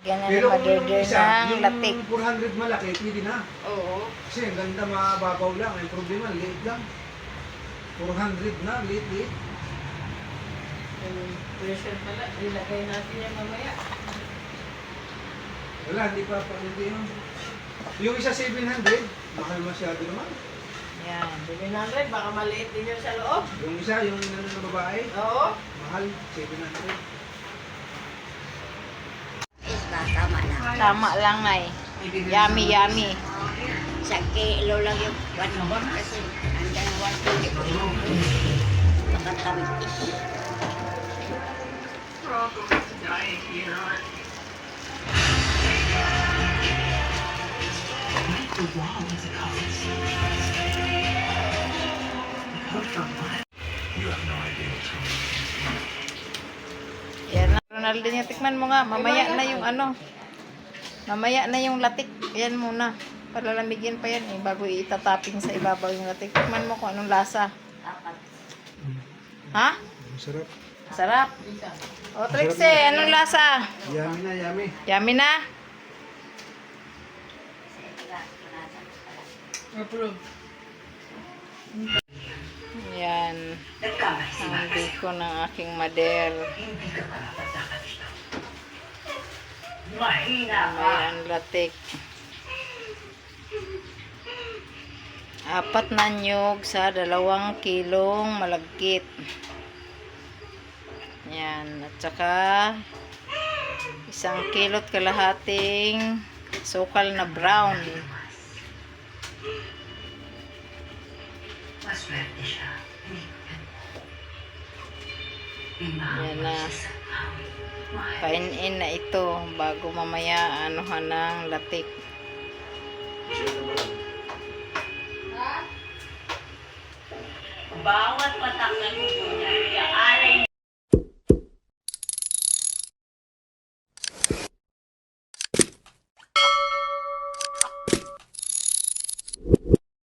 Pero kung yung madede isa, ng yung latik. 400 malaki, pwede na. Oo. Kasi ang ganda mababaw lang. Ang problema, liit lang. 400 na, liit-liit. Yung pressure pala, ilagay natin yan mamaya. Wala, hindi pa pa, hindi yun. Yung isa 700, mahal masyado naman. Yan. 700, baka maliit din yun sa loob. Yung isa, yung ano na babae, Oo. mahal, 700. Isla, tama na. Tama lang, Nay. Yummy, yummy. Sa kilo lang yung one bag kasi andyan one twenty. Makatamis. Yan na. Ronaldinho, tikman mo nga. Mamaya na yung ano. Mamaya na yung latik. Yan muna. Palalamigin pa yan eh. Bago itatapping sa ibabaw yung latik. Tikman mo kung anong lasa. Apat. Ha? Masarap. Sarap. O, Trixie, anong lasa? Yummy na, yummy. Yummy na? Approve. Yan. Biko ng aking mader. May ang latik. Apat na nyog sa dalawang kilong malagkit. Yan. At saka isang kilot kalahating sukal na brown. Yan na. Pain-in na ito bago mamaya anuhan ng latik. Bawat patak na niya,